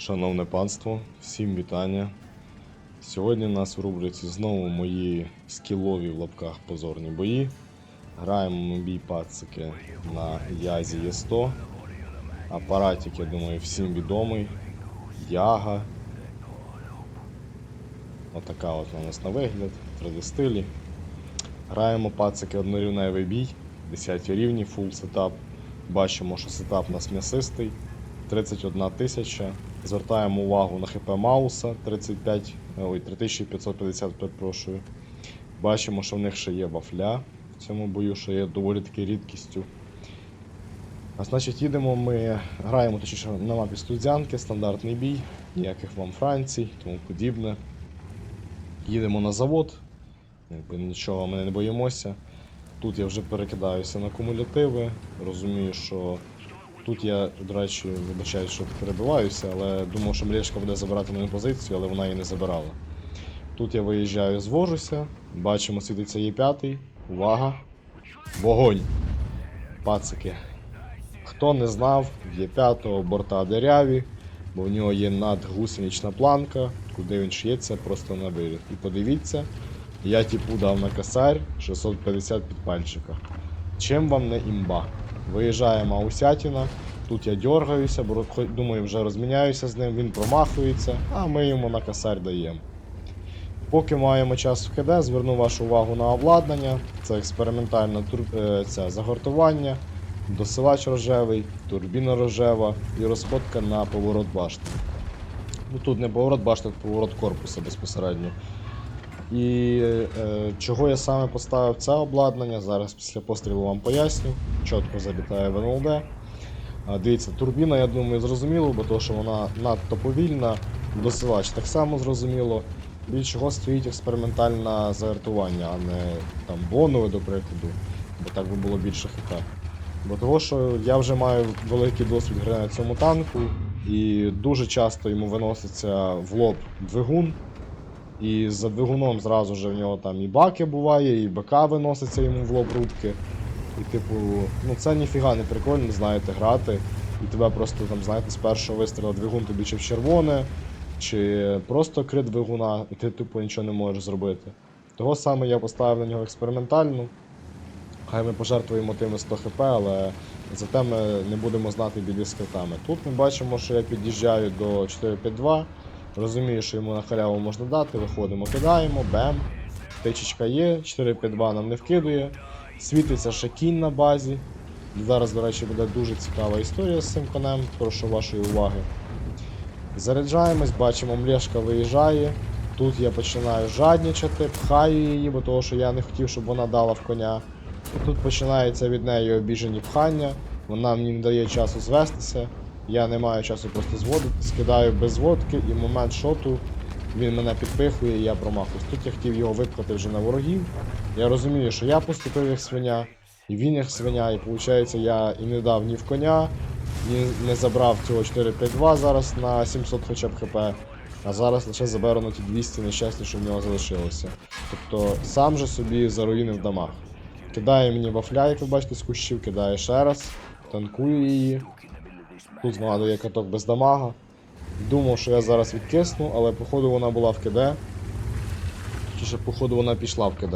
Шановне панство, всім вітання. Сьогодні у нас в рубриці знову мої скілові в лапках позорні бої. Граємо ми бій пацики на Язі Є100. Апаратик, я думаю, всім відомий. Яга. Отака от у нас на вигляд, 3D стилі. Граємо пацики однорівневий бій, 10 рівні, фул сетап. Бачимо, що сетап у нас м'ясистий. 31 тисяча. Звертаємо увагу на ХП Мауса 35, ой, 3550, перепрошую. Бачимо, що в них ще є вафля в цьому бою, що є доволі таки рідкістю. А значить, їдемо ми, граємо точніше на мапі Студзянки, стандартний бій, ніяких вам Францій, тому подібне. Їдемо на завод, якби нічого ми не боїмося. Тут я вже перекидаюся на кумулятиви, розумію, що Тут я, до речі, вибачаю, що перебиваюся, але думав, що Млєшка буде забирати мою позицію, але вона її не забирала. Тут я виїжджаю, звожуся, бачимо, світиться Є5. Увага! Вогонь! Пацики. Хто не знав, в Є5 борта деряві, бо в нього є надгусенична планка, куди він шиється, просто на виліт. І подивіться, я типу дав на косарь 650 підпальчика. Чим вам не імба? Виїжджає Маусятіна. Тут я дергаюся, бо думаю, вже розміняюся з ним, він промахується, а ми йому на косарь даємо. Поки маємо час в КД, зверну вашу увагу на обладнання. Це експериментальне е, це загортування, досилач рожевий, турбіна рожева і розходка на поворот башти. Ну, тут не поворот башти, а поворот корпуса безпосередньо. І е, чого я саме поставив це обладнання, зараз після пострілу вам поясню. Чітко залітає в НЛД. Дивіться, турбіна, я думаю, зрозуміло, бо то, що вона надто повільна. Досилач так само зрозуміло. Більш чого стоїть експериментальне загартування, а не там бонове, до прикладу, бо так би було більше хп. Бо того, що я вже маю великий досвід гри на цьому танку, і дуже часто йому виноситься в лоб двигун. І за двигуном зразу ж в нього там і баки буває, і БК виноситься йому в лоб рубки. І типу, ну це ніфіга не прикольно, знаєте, грати. І тебе просто там, знаєте, з першого вистрілу двигун тобі чи в червоне, чи просто крит двигуна, і ти типу нічого не можеш зробити. Того саме я поставив на нього експериментальну. Хай ми пожертвуємо тими 100 хп, але зате ми не будемо знати біди з критами. Тут ми бачимо, що я під'їжджаю до 452. Розумію, що йому на халяву можна дати, виходимо, кидаємо, бем. Тичечка є, 4-5-2 нам не вкидує. Світиться ще кінь на базі. Зараз, до речі, буде дуже цікава історія з цим конем, прошу вашої уваги. Заряджаємось, бачимо, млешка виїжджає. Тут я починаю жаднічати, пхаю її, бо того, що я не хотів, щоб вона дала в коня. І тут починається від неї обіжені пхання, вона мені не дає часу звестися. Я не маю часу просто зводити, скидаю без зводки і в момент шоту він мене підпихує і я промахуюсь. Тут я хотів його випхати вже на ворогів. Я розумію, що я поступив як свиня, і він як свиня, і виходить, я і не дав ні в коня, ні не забрав цього 4-5-2 зараз на 700 хоча б хп, а зараз лише заберу на ті 200 нещасні, що в нього залишилося. Тобто сам же собі заруїнив дамаг. Кидає мені вафля, як ви бачите, з кущів, кидає ще раз, танкую її. Тут вона дає каток без дамага. Думав, що я зараз відкисну, але походу вона була в КД. Ще походу вона пішла в КД.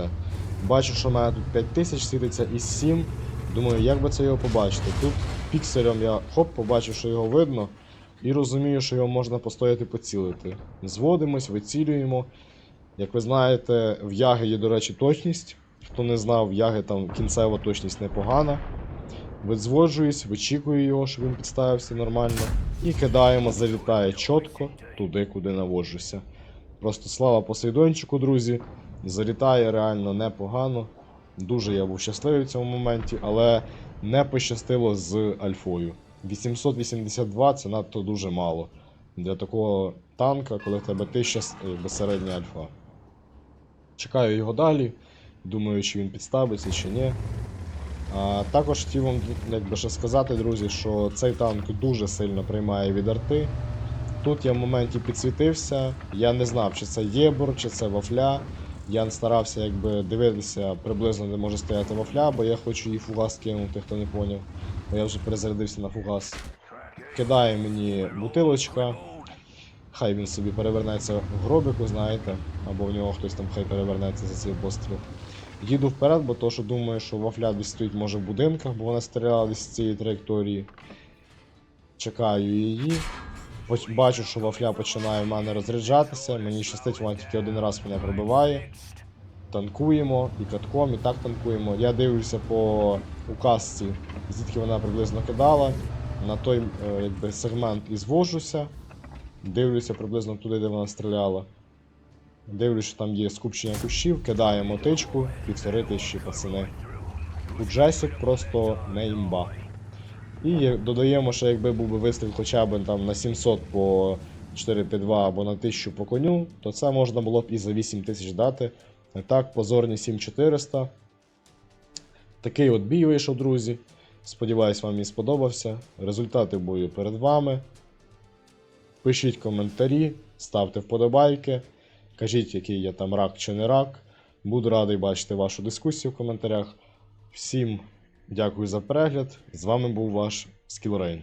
Бачу, що в мене тут 5000 світиться із 7. Думаю, як би це його побачити. Тут пікселем я хоп, побачив, що його видно. І розумію, що його можна постояти поцілити. Зводимось, вицілюємо. Як ви знаєте, в яги є, до речі, точність. Хто не знав, в яги там кінцева точність непогана. Видзводжуюсь, вичікую його, щоб він підставився нормально. І кидаємо, залітає чітко туди, куди наводжуся. Просто слава Посейдончику, друзі. Залітає реально непогано. Дуже я був щасливий в цьому моменті, але не пощастило з альфою. 882 це надто дуже мало для такого танка, коли в тебе 1000 с- е, альфа. Чекаю його далі. Думаю, чи він підставиться, чи ні. Також хотів вам якби, ще сказати, друзі, що цей танк дуже сильно приймає від арти. Тут я в моменті підсвітився, я не знав, чи це єбор, чи це вафля. Я старався якби, дивитися приблизно, де може стояти вафля, бо я хочу її фугас кинути, хто не поняв. Бо я вже перезарядився на фугас. Кидає мені бутилочка. Хай він собі перевернеться в гробику, знаєте, або в нього хтось там хай перевернеться за цей постріл. Їду вперед, бо то, що думаю, що вафля десь стоїть може в будинках, бо вона стріляла з цієї траєкторії. Чекаю її. Бачу, що вафля починає в мене розряджатися. Мені щастить, вона тільки один раз мене пробиває. Танкуємо і катком, і так танкуємо. Я дивлюся по указці, звідки вона приблизно кидала. На той е, якби, сегмент і звожуся. Дивлюся приблизно туди, де вона стріляла. Дивлюсь, що там є скупчення кущів, кидаємо тичку, півтори тисячі пацани. У Джесік просто не імба. І додаємо, що якби був би вистріл хоча б там на 700 по 4П2 або на 1000 по коню, то це можна було б і за 8000 дати. А так, позорні 7400. Такий от бій вийшов, друзі. Сподіваюсь, вам і сподобався. Результати бою перед вами. Пишіть коментарі, ставте вподобайки. Кажіть, який я там рак чи не рак. Буду радий бачити вашу дискусію в коментарях. Всім дякую за перегляд. З вами був ваш Скілрейн.